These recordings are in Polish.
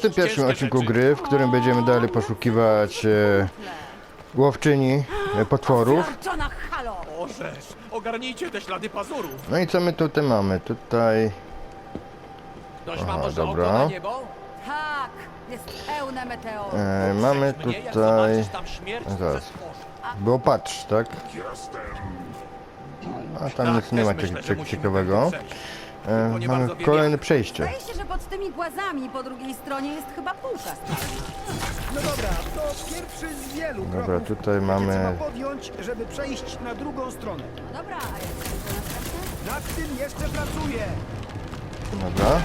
21 ciężkie odcinku gry, w którym będziemy dalej poszukiwać e, łowczyni e, potworów. Halo! Ogarnijcie te ślady pazurów. No i co my tutaj mamy? Tutaj... Ktoś Aha, może dobra. oko na niebo? Tak, jest pełne meteorów. E, mamy Przejdź mnie, jak tutaj... zobaczysz tam śmierć, to Zaraz. Było patrz, tak? A tam nic Tak, nie ma też cie- cie- ciekawego. E, nie mamy bardzo wiem kolejne przejście. Zdaje się, że pod tymi głazami po drugiej stronie jest chyba stara. No dobra, to pierwszy z wielu Dobra, kroków, tutaj jakie mamy- trzeba podjąć, żeby przejść na drugą stronę. No dobra, a jak to następne? Nad tym jeszcze pracuję. Dobra.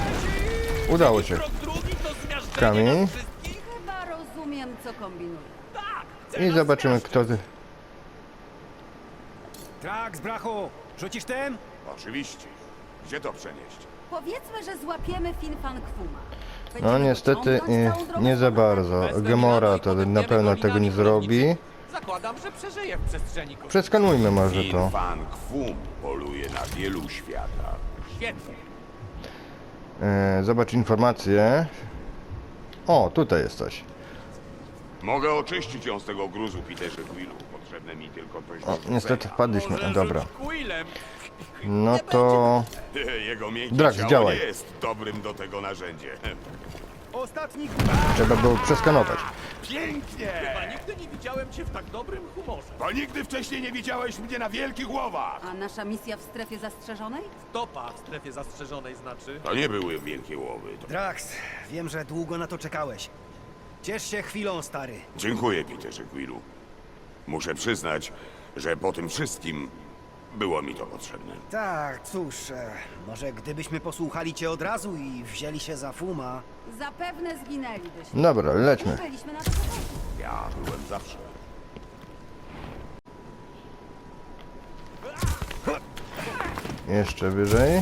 Udało się. Krok drugi to zmiażdżenie Kamień. nas wszystkich? Chyba rozumiem, co kombinuję. Tak, I zobaczymy kto... ty- Trak z brachu. Rzucisz tem? Oczywiście. Gdzie to przenieść? Powiedzmy, że złapiemy Fin Fan Kwuma. No niestety e, drogą nie za bardzo. Gemora to na pewno tego nie zrobi. Zakładam, że przeżyje w przestrzeni kosmicznej. Przeskanujmy może to. Fan Kwum poluje na wielu światach. Świetnie. E, Zobacz informacje. O, tutaj jest coś. Mogę oczyścić ją z tego gruzu, Peterze Quillu. Potrzebne mi tylko coś do O, niestety wpadliśmy. Może Dobra. rzuć Quillem. No to... Jego miękkie ciało działaj. nie jest dobrym do tego narzędzie. Ostatni Trzeba było przeskanować. Pięknie! Chyba nigdy nie widziałem cię w tak dobrym humorze. Bo nigdy wcześniej nie widziałeś mnie na wielkich łowach! A nasza misja w strefie zastrzeżonej? Topa w strefie zastrzeżonej znaczy. To nie były wielkie łowy. To... Drax, wiem, że długo na to czekałeś. Ciesz się chwilą, stary. Dziękuję, Peterze Quillu. Muszę przyznać, że po tym wszystkim było mi to potrzebne. Tak, cóż, e, może gdybyśmy posłuchali cię od razu i wzięli się za Fuma... Zapewne zginęlibyśmy. Dobra, lećmy. Byliśmy na. Ja byłem zawsze. Jeszcze wyżej.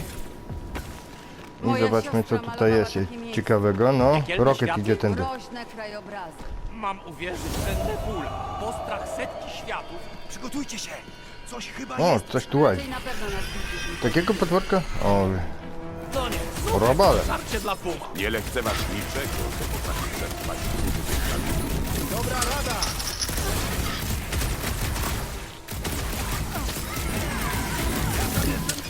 I Moja zobaczmy co siostra tutaj malowała jest takie miejsce. ciekawego. No, Piekielne Rocket światy? idzie tędy. Krajobrazy. Mam uwierzyć, że Nebula, postrach setki światów, Przygotujcie się! Coś chyba O, jest! coś tu łazi. Na pewno nas widzieli. Takiego potworka? O, to nie, robale. żarcie dla Puma. Nie lekceważ niczego, co potrafi przetrwać Dobra rada!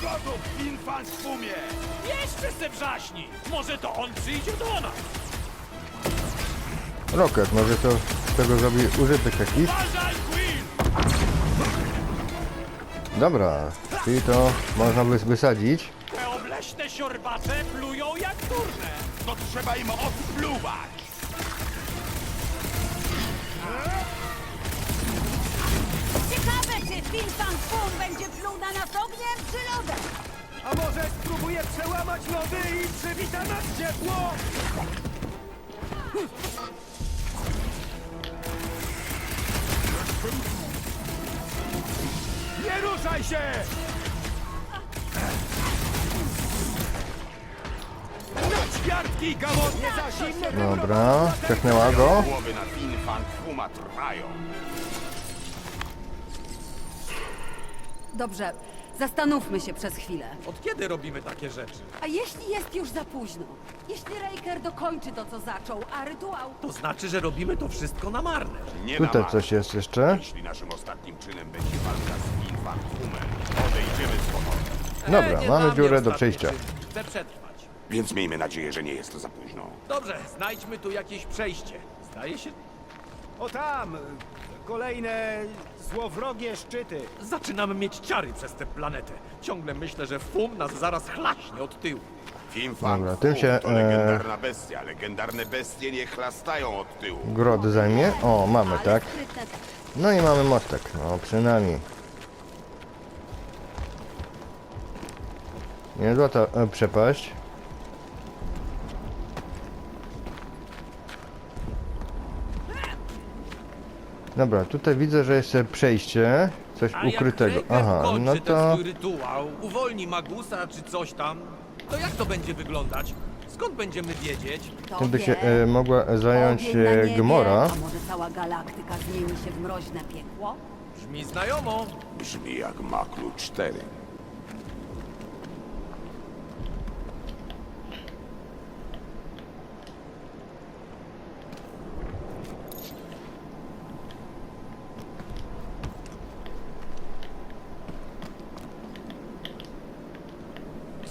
Gotów, infant w tłumie! Jeszcze se wrzaśni. Może to on przyjdzie do nas. Rocket, może to z tego zrobi użytek jakiś? Uważaj, Dobra, czyli to można by wysadzić. Te obleśne siorbacze plują jak turne. To trzeba im odpluwać! Ciekawe, czy Fin Fan Kwum będzie pluł na nas ogniem czy lodem? A może spróbuję przełamać lody i przywita nas ciepło? Nie ruszaj się! Na ćwiartki, gałot! Nie za zimno! Dobra, przechnęła go. Głowy na infant Fuma trwają. Dobrze, zastanówmy się przez chwilę. Od kiedy robimy takie rzeczy? A jeśli jest już za późno? Jeśli Raker dokończy to, co zaczął, a rytuał... To znaczy, że robimy to wszystko na marne. Nie Tutaj na coś jest jeszcze. Jeśli naszym ostatnim czynem będzie walka z Fumem, odejdziemy z pokoju. Dobra, E, nie mamy dla mnie dziurę do ostatni przejścia. czyn. Chcę przetrwać. Więc miejmy nadzieję, że nie jest to za późno. Dobrze, znajdźmy tu jakieś przejście. Zdaje się, O tam! Kolejne złowrogie szczyty. zaczynam mieć ciary przez tę planetę. Ciągle myślę, że fum nas zaraz chlaśnie od tyłu. Dobra, Fum tym się, to e, legendarna bestia. Legendarne bestie nie chlastają od tyłu. Grod zajmie. O, mamy, tak? No i mamy mostek. No, przynajmniej. Niezła ta e, przepaść. Dobra, tutaj widzę, że jest przejście. Coś A ukrytego. jak Raker Aha, kończy no ten to... swój rytuał, uwolni Magusa czy coś tam, to jak to będzie wyglądać? Skąd będziemy wiedzieć? to Tym by się e, mogła zająć ogień na e, niebie, Gmora. A może cała galaktyka zmieni się w mroźne piekło? Brzmi znajomo. Brzmi jak Maklu 4.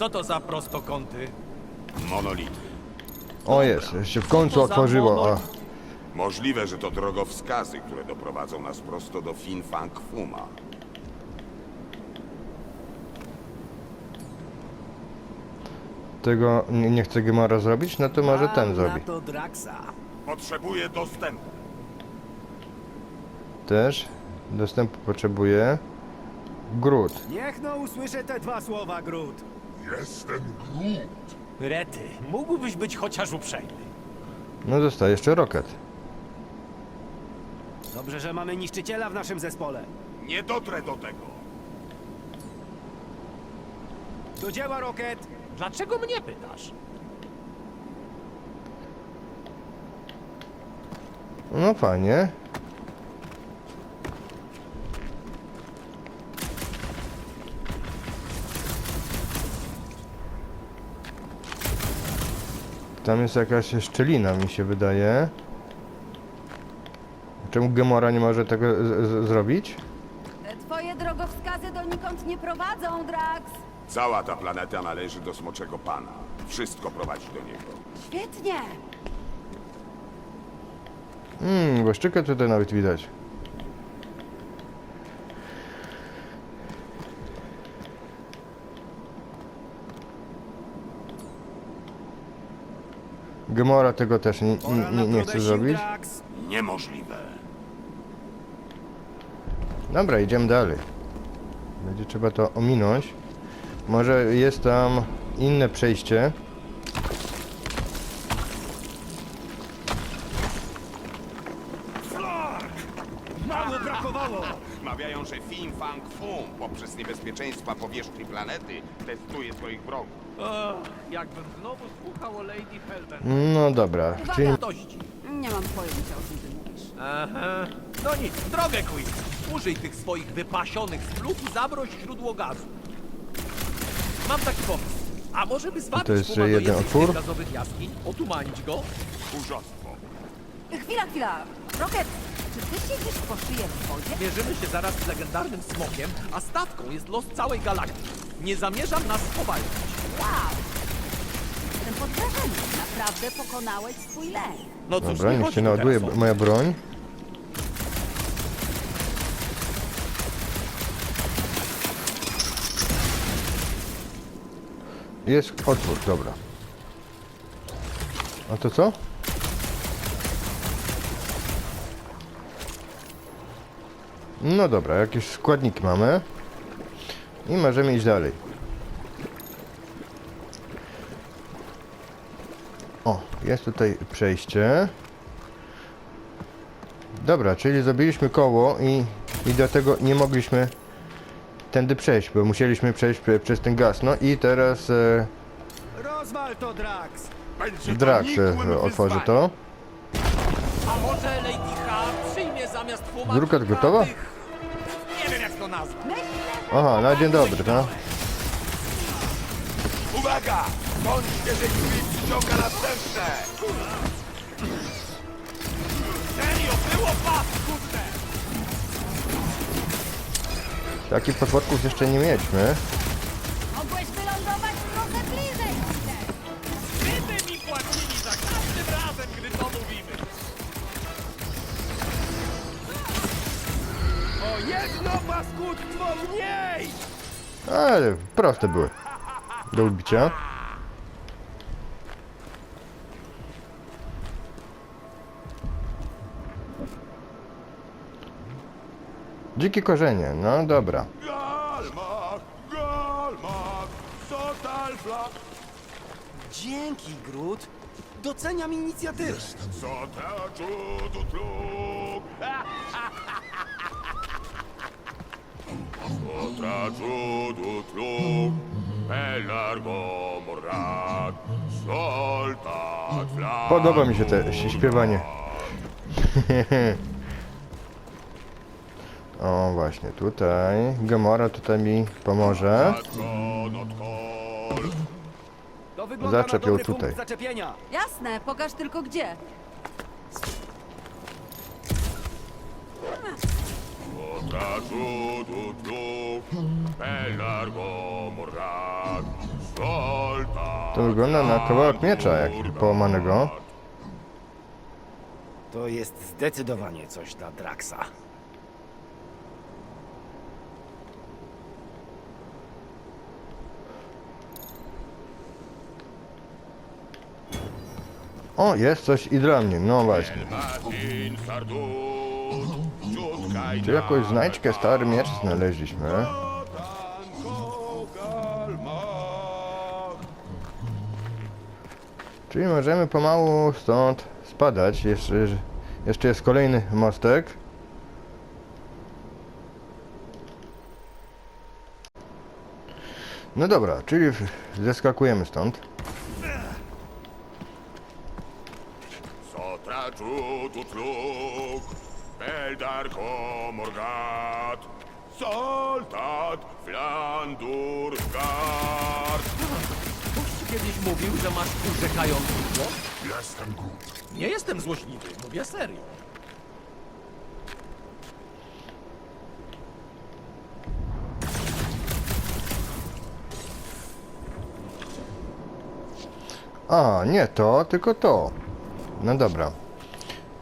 Co to za prostokąty? Monolity. O jest, się w końcu Co za otworzyło. Możliwe, że to drogowskazy, które doprowadzą nas prosto do Fin Fang Fuma. Tego nie, nie chce Gemora zrobić, no to może ten zrobi. To Draxa. Potrzebuję dostępu. Też dostępu potrzebuje. Grud. Niech no usłyszę te dwa słowa, Grud. Rety, mógłbyś być chociaż uprzejmy. No zostaje jeszcze Rocket. Dobrze, że mamy niszczyciela w naszym zespole. Nie dotrę do tego. Do dzieła, Rocket! Dlaczego mnie pytasz? No fajnie. Tam jest jakaś szczelina, mi się wydaje. Czemu Gemora nie może tego zrobić? Te twoje drogowskazy donikąd nie prowadzą, Drax. Cała ta planeta należy do Smoczego Pana. Wszystko prowadzi do niego. Świetnie. Mmm, błyszczykę tutaj nawet widać. Gemora tego też nie, nie, nie, chce zrobić. Niemożliwe. Dobra, idziemy dalej. Będzie trzeba to ominąć. Może jest tam inne przejście. Mało brakowało! Mawiają, że Fin Fum poprzez niebezpieczeństwa powierzchni planety testuje swoich wrogów. O, jakbym znowu słuchał o Lady Helben. No dobra, czyli. Nie mam pojęcia, o czym ty mówisz. Aha. No nic, w drogę Quill. Użyj tych swoich wypasionych spluk i zabroź źródło gazu. Mam taki pomysł. A może by zwabić To jest Puma do jeden jednej z tych otwór? gazowych jaskiń, otumanić go? Tchórzostwo. Chwila, chwila. Rocket, czy ty siedzisz po szyję w wodzie? Mierzymy się zaraz z legendarnym smokiem, a stawką jest los całej galaktyki. Nie zamierzam nas spowalniać. Wow. Jestem pod wrażeniem. Naprawdę pokonałeś swój lęk. No cóż, dobra, nie niech się naładuje teraz o- moja broń. Jest otwór, dobra. A to co? No dobra, jakieś składniki mamy. I możemy iść dalej. O, jest tutaj przejście. Dobra, czyli zrobiliśmy koło i, i dlatego nie mogliśmy tędy przejść, bo musieliśmy przejść prze, przez ten gaz. No i teraz e, Rozwal to, Drax! Będzie Drax e, otworzy wyzwaniem. to. A może Lady Drukat kilka gotowa? Nie wiem jak to nazwać. Aha, na dzień dobry, no. Uwaga! Bądźcie, że Quill przyciąga następne! Serio, było pas, kurde! Takich potworków jeszcze nie mieliśmy. Paskudstwo mniej! Ale proste były. Do ubicia. Dzikie korzenie, no dobra. Galmach! Galmach! Dzięki, Grud. Doceniam inicjatywę. Pelargo! Soltat flak! Podoba mi się te ś- śpiewanie. O, właśnie tutaj. Gamora tutaj mi pomoże. To wygląda Zaczep na ją dobry tutaj. Jasne, pokaż tylko gdzie. To wygląda na kawałek miecza, jak połamanego. To jest zdecydowanie coś dla Draxa. O, jest coś i dla mnie, no właśnie. Czy jakąś znajdźkę, stary miecz znaleźliśmy? Czyli możemy pomału stąd spadać. Jeszcze, jeszcze jest kolejny mostek. No dobra, czyli zeskakujemy stąd. Beldar Komorgat, Soltat, Flandur, Gard. Ktoś kiedyś mówił, że masz urzekający głos? Jestem Nie jestem złośliwy, mówię serio. A, nie to, tylko to. No dobra.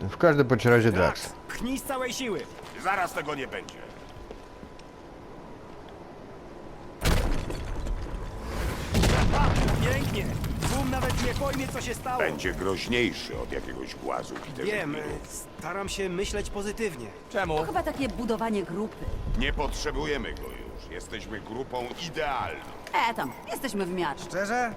W każdym bądź razie Drax. Pchnij z całej siły! Zaraz tego nie będzie. Pięknie! Tłum nawet nie pojmie, co się stało. Będzie groźniejszy od jakiegoś głazu, Wiem, staram się myśleć pozytywnie. Czemu? To chyba takie budowanie grupy. Nie potrzebujemy go już. Jesteśmy grupą idealną. E, tam, jesteśmy w miarę. Szczerze?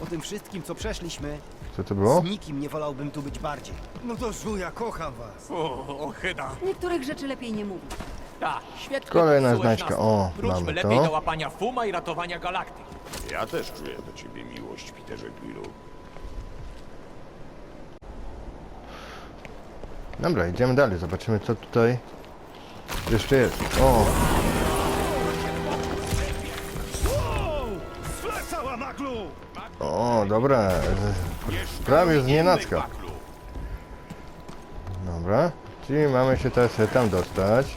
Po tym wszystkim, co przeszliśmy, Co to było? z nikim nie wolałbym tu być bardziej. No to żuja, kocham was. O, ochyda. Niektórych rzeczy lepiej nie mówić. Tak, świetnie Kolejna popsułeś znajdźka. nastrój. O, Wróćmy mamy lepiej to. do łapania fuma i ratowania galaktyki. Ja też czuję do ciebie miłość, Peterze Quillu. Dobra, idziemy dalej. Zobaczymy co tutaj jeszcze jest. O, o, dobra. Prawie z nienacka. Dobra. Czyli mamy się teraz tam dostać.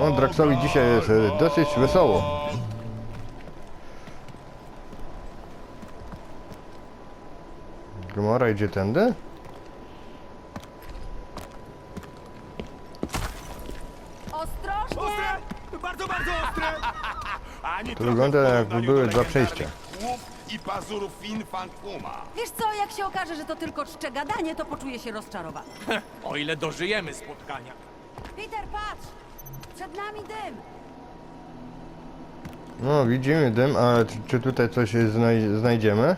No, Draxowi dzisiaj jest e, dosyć wesoło. Gomora idzie tędy? To wygląda jakby były dwa przejścia. i pazurów Fin Fang. Wiesz co, jak się okaże, że to tylko czcze gadanie, to poczuję się rozczarowany. O ile dożyjemy spotkania. Peter, patrz! Przed nami dym! No, widzimy dym, ale czy, czy tutaj coś znaj znajdziemy?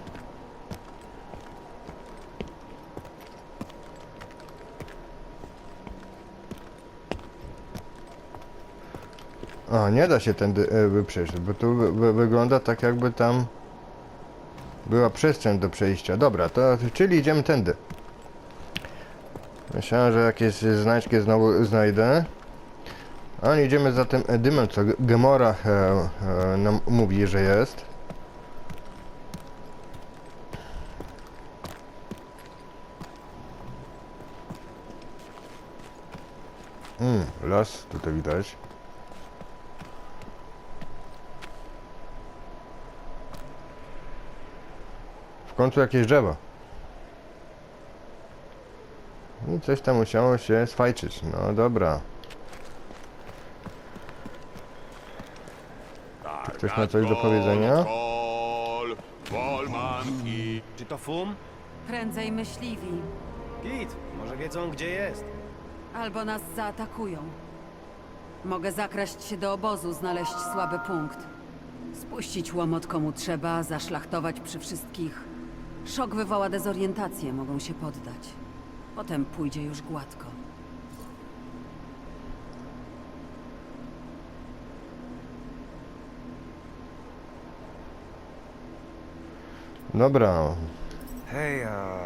A, nie da się tędy e, przejść, bo tu wy, wy, wygląda tak jakby tam była przestrzeń do przejścia. Dobra, to czyli idziemy tędy. Myślałem, że jakieś znaczki znowu znajdę. A idziemy za tym dymem, co Gemora e, e, nam mówi, że jest. Mm, las tutaj widać. Końcu jakieś drzewa. I coś tam musiało się sfajczyć. No dobra. Ktoś ma coś do powiedzenia? Czy to fum? Prędzej myśliwi. Pit, może wiedzą, gdzie jest. Albo nas zaatakują. Mogę zakraść się do obozu, znaleźć słaby punkt. Spuścić łomot komu trzeba, zaszlachtować przy wszystkich. Szok wywoła dezorientację, mogą się poddać. Potem pójdzie już gładko. Dobra, Hej, a...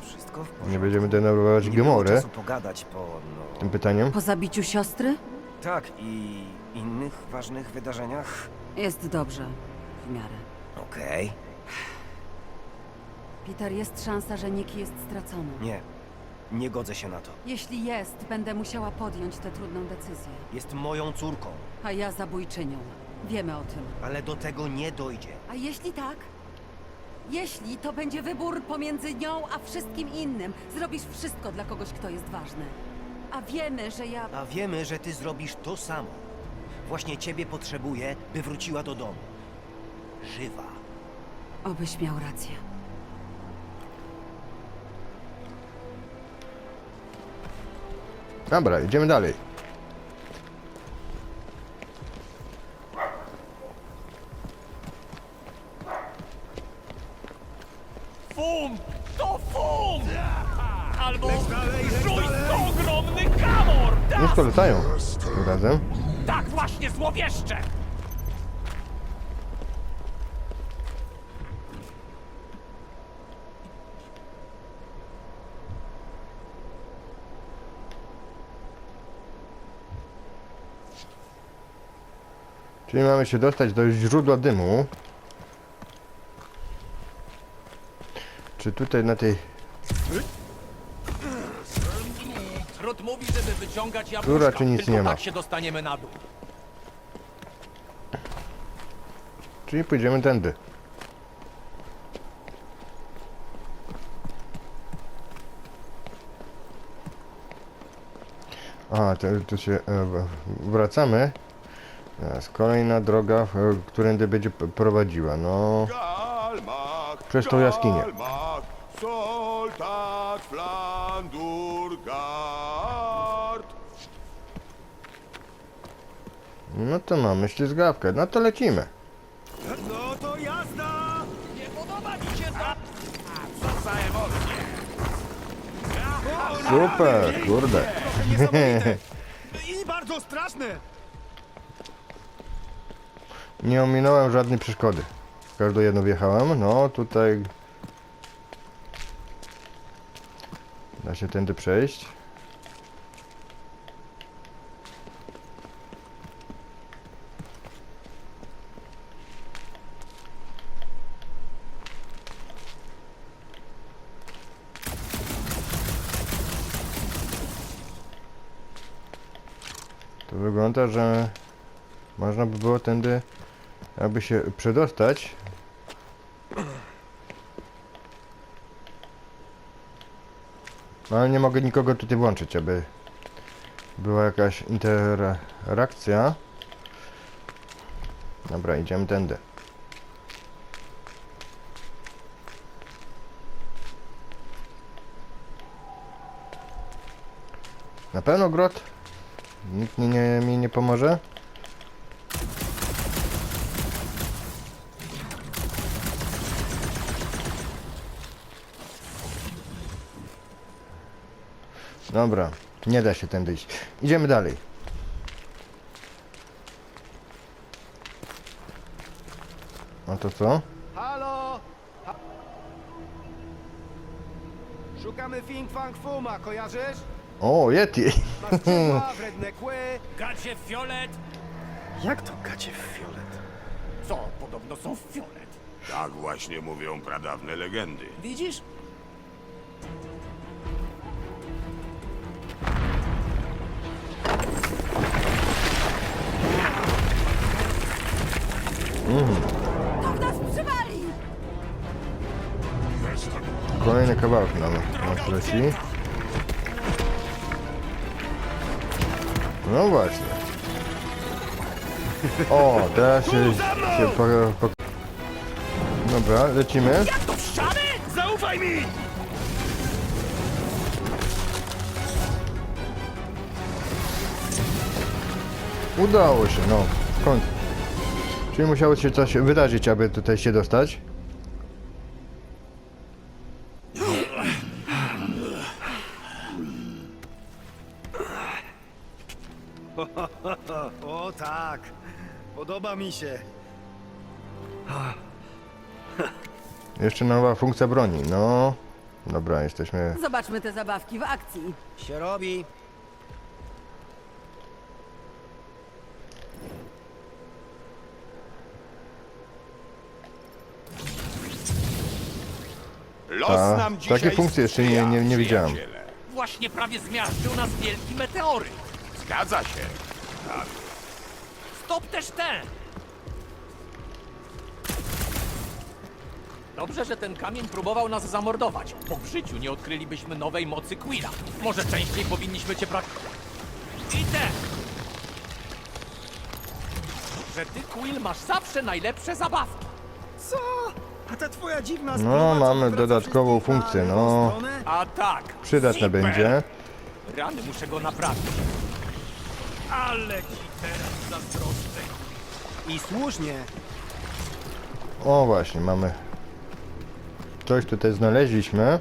Wszystko w porządku? nie będziemy denerwować Nie było Gemory czasu pogadać po, no... tym pytaniem. Po zabiciu siostry? Tak, i innych ważnych wydarzeniach? Jest dobrze. W miarę. Okej. Peter, jest szansa, że Nick jest stracony. Nie. Nie godzę się na to. Jeśli jest, będę musiała podjąć tę trudną decyzję. Jest moją córką, A ja zabójczynią. Wiemy o tym. ale do tego nie dojdzie. A jeśli tak? Jeśli to będzie wybór pomiędzy nią a wszystkim innym, zrobisz wszystko dla kogoś, kto jest ważny. A wiemy, że ja. A wiemy, że ty zrobisz to samo. Właśnie ciebie potrzebuję, by wróciła do domu. Żywa. Obyś miał rację. Dobra, idziemy dalej. Fum! To fum! Albo ogromny kamor! Tak, to latają. Razem. tak właśnie złowieszcze! Czyli mamy się dostać do źródła dymu. Czy tutaj na tej... Rut mówi, żeby wyciągać jabłuszka, raczej nic tylko nie ma. tak się dostaniemy na dół. Czyli pójdziemy tędy. A, to, to się e, wracamy. Teraz kolejna droga, e, którędy będzie prowadziła. No, Przez tą jaskinię. No to mamy ślizgawkę. No to lecimy. No to jazda! Nie podoba mi się to! A co za emocje! Super, kurde. I bardzo straszne! Nie ominąłem żadnej przeszkody. Każdą jedną wjechałem. No, tutaj... Da się tędy przejść. To wygląda, że można by było tędy aby się przedostać. No, Ale nie mogę nikogo tutaj włączyć, aby była jakaś interakcja. Dobra, idziemy tędy. Na pewno grot? Nikt mi nie, mi nie pomoże? Dobra, nie da się tędy iść. Idziemy dalej. A to co? Halo! Ha Szukamy Fing Fang Fuma, kojarzysz? O, Yeti! Masz skrzydła, wredne kły. Gacie fiolet! Jak to gacie w fiolet? Co, podobno są fiolet. Tak właśnie mówią pradawne legendy. Widzisz? To w nas przywali! Kolejny kawałek nam nas leci. No właśnie. O, teraz się, się po, po... Dobra, lecimy. Jak to w? Zaufaj mi! Udało się, no, w końcu. Czyli musiało się coś wydarzyć, aby tutaj się dostać. O tak, podoba mi się. Jeszcze nowa funkcja broni, no. Dobra, jesteśmy... Zobaczmy te zabawki w akcji. Się robi. Los Ta, nam takie dzisiaj funkcje jeszcze nie- nie- nie widziałem. przyjaciele. właśnie prawie zmiażdżył nas wielki meteoryt. Zgadza się. Tak. Stop też ten! Dobrze, że ten kamień próbował nas zamordować, bo w życiu nie odkrylibyśmy nowej mocy Quilla. Może częściej powinniśmy cię prak... I te! Że ty, Quill, masz zawsze najlepsze zabawki. A ta twoja dziwna No, sprawa, co mamy odwraca dodatkową wszystkich na funkcję, lewą no. stronę? A tak, Przydatne Zipper. będzie. Rany, muszę go naprawić. Ale ci teraz zazdroszczę. I słusznie. O właśnie, mamy. Coś tutaj znaleźliśmy.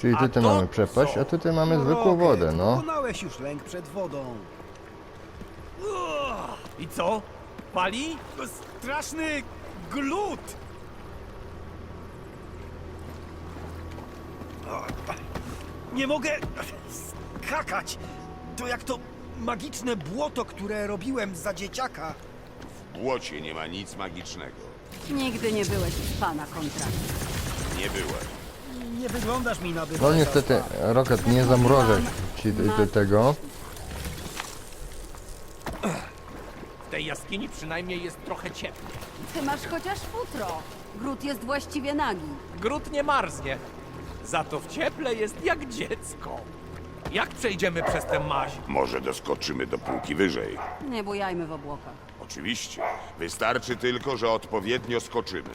Czyli A tutaj to mamy przepaść, co? a tutaj mamy zwykłą Rocket, wodę, no. Pokonałeś już lęk przed wodą. I co? Pali? To straszny glut! Nie mogę skakać. To jak to magiczne błoto, które robiłem za dzieciaka. W błocie nie ma nic magicznego. Nigdy nie byłeś z pana kontraktu. Nie byłem. Nie wyglądasz mi na No niestety, Rocket nie zamrożę ci do, do tego. W tej jaskini przynajmniej jest trochę ciepło. Ty masz chociaż futro. Grut jest właściwie nagi. Gród nie marznie. Za to w cieple jest jak dziecko. Jak przejdziemy przez tę maź? Może doskoczymy do półki wyżej. Nie bujajmy w obłokach. Oczywiście. Wystarczy tylko, że odpowiednio skoczymy.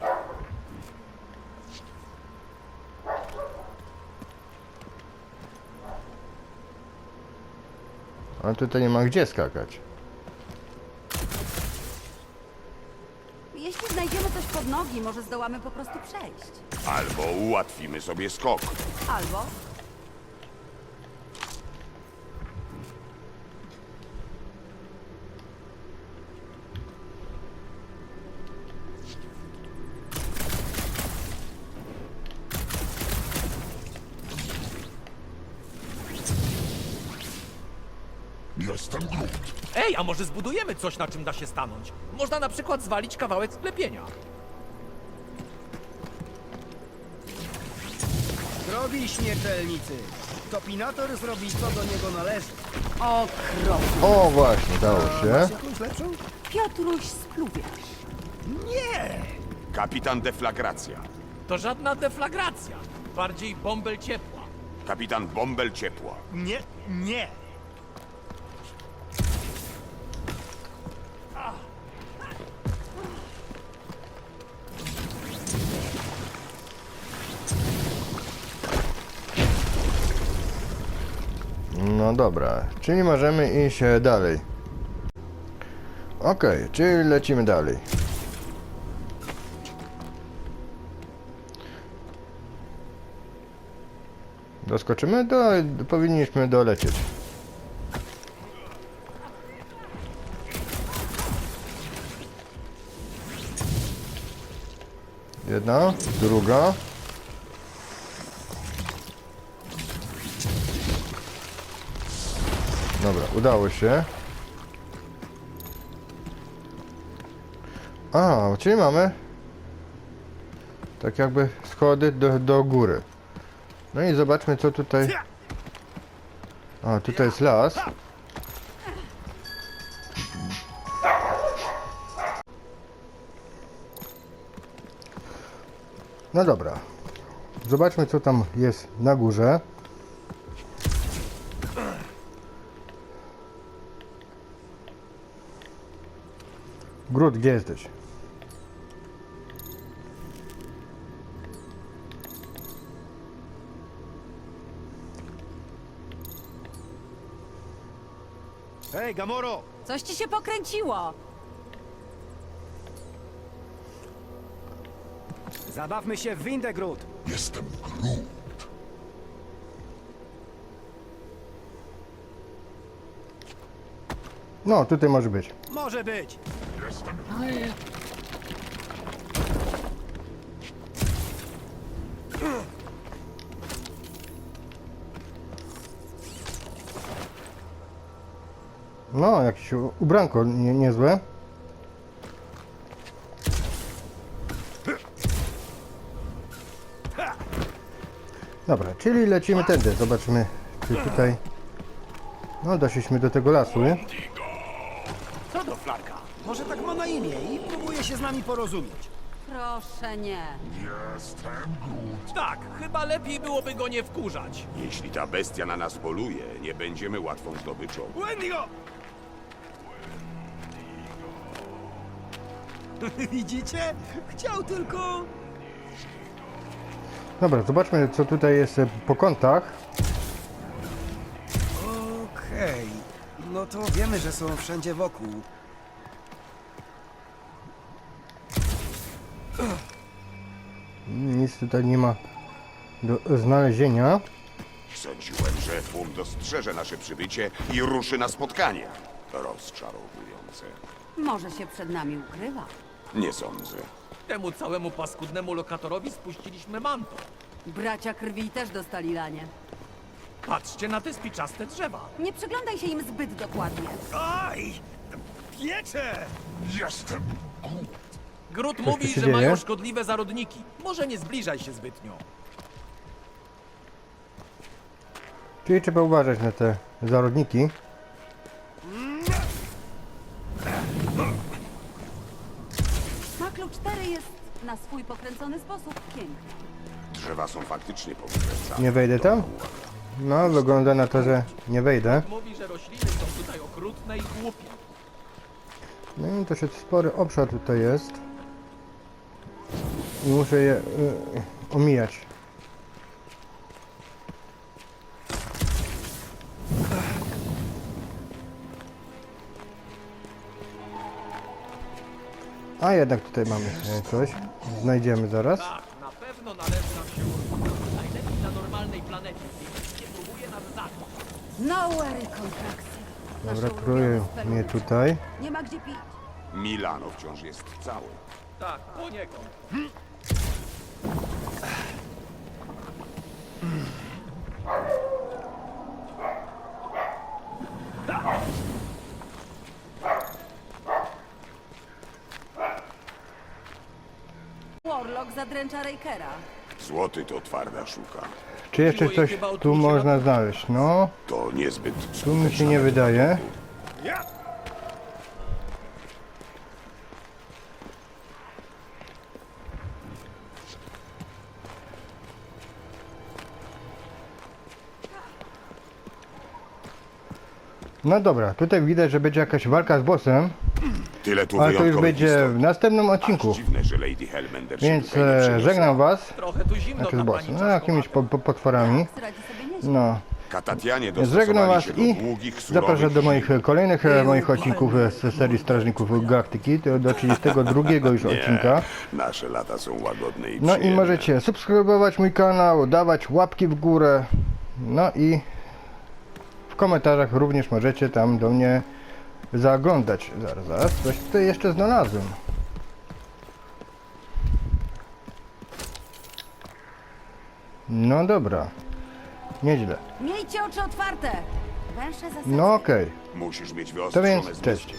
Ale tutaj nie ma gdzie skakać. Jeśli znajdziemy coś pod nogi, może zdołamy po prostu przejść. Albo ułatwimy sobie skok. Albo Ej, a może zbudujemy coś, na czym da się stanąć? Można na przykład zwalić kawałek sklepienia. Drogi śmiertelnicy, Topinator zrobi co do niego należy. okropnie. O właśnie, dało się. Masz jakąś lepszą? Piotruś spluwiarz. Nie! Kapitan Deflagracja. To żadna deflagracja. Bardziej bąbel ciepła. Kapitan Bąbel Ciepła. Nie, nie! Dobra, czyli możemy iść e, dalej. Okej, czyli lecimy dalej. Doskoczymy? Do, powinniśmy dolecieć. Jedna, druga. Dobra, udało się. A, czyli mamy tak jakby schody do, do góry. No i zobaczmy co tutaj. A, tutaj jest las. No dobra. Zobaczmy co tam jest na górze. Grud, gdzie jesteś? Hej, Gamoro! Coś ci się pokręciło. Zabawmy się w Windegrud. No, tutaj może być. Może być. No, jakieś ubranko nie, niezłe. Dobra, czyli lecimy tędy. Zobaczmy, czy tutaj... No, doszliśmy do tego lasu. Co do Flarka? Może tak ma na imię i próbuje się z nami porozumieć. Proszę nie. Tak, chyba lepiej byłoby go nie wkurzać. Jeśli ta bestia na nas poluje, nie będziemy łatwą zdobyczą. Wendigo! Widzicie? Chciał tylko... Dobra, zobaczmy, co tutaj jest e, po kątach. Okej. No to wiemy, że są wszędzie wokół. Nic tutaj nie ma do znalezienia. Sądziłem, że tłum dostrzeże nasze przybycie i ruszy na spotkanie. Rozczarowujące. Może się przed nami ukrywa. Nie sądzę. Temu całemu paskudnemu lokatorowi spuściliśmy manto. Bracia krwi też dostali lanie. Patrzcie na te spiczaste drzewa. Nie przyglądaj się im zbyt dokładnie. Aj! Piecze! Grut tu mówi, się że mają dzieje? szkodliwe zarodniki. Może nie zbliżaj się zbytnio. Czyli trzeba uważać na te zarodniki. Maklu 4 jest na swój pokręcony sposób piękny. Drzewa są faktycznie powykręcane. Nie wejdę tam? No, wygląda na to, że nie wejdę. Mówi, że rośliny są tutaj okrutne i głupie. No i dosyć spory obszar tutaj jest. I muszę je y, omijać. A jednak tutaj mamy e, coś. Znajdziemy zaraz. Tak, na pewno należy nam się urwać. Najlepiej na normalnej planecie, nikt nie próbuje nas zabić. Nowhere kontrakcja. Dobra, próbuję mnie tutaj. Nie ma gdzie pić. Milano wciąż jest cały. Tak, poniekąd. Warlock zadręcza Rakera. Złoty to twarda szuka. Czy jeszcze coś tu można na- znaleźć? No, To niezbyt tu mi się skuteczna nie metoda wydaje. lotu. No dobra, tutaj widać, że będzie jakaś walka z bossem, Tyle tu ale to już wyjątkowych będzie w następnym Aż odcinku. dziwne, że Lady Hellbender się Więc tutaj nie e, żegnam was. Trochę tu zimno Znaczy z na bossem, no jakimiś po, po, potworami. Radzi sobie nieźle. No, Katatianie żegnam dostosowali was się do i długich, surowych zapraszam do moich kolejnych e, moich odcinków e, z serii Strażników Galaktyki, to do 32 już odcinka. Nasze lata są łagodne i No i przyjemne. możecie subskrybować mój kanał, dawać łapki w górę. No i w komentarzach również możecie tam do mnie zaglądać. Zaraz, zaraz, coś tutaj jeszcze znalazłem. No dobra, nieźle. Miejcie oczy otwarte. Węsze zasadzki. No okej, Musisz mieć to więc cześć.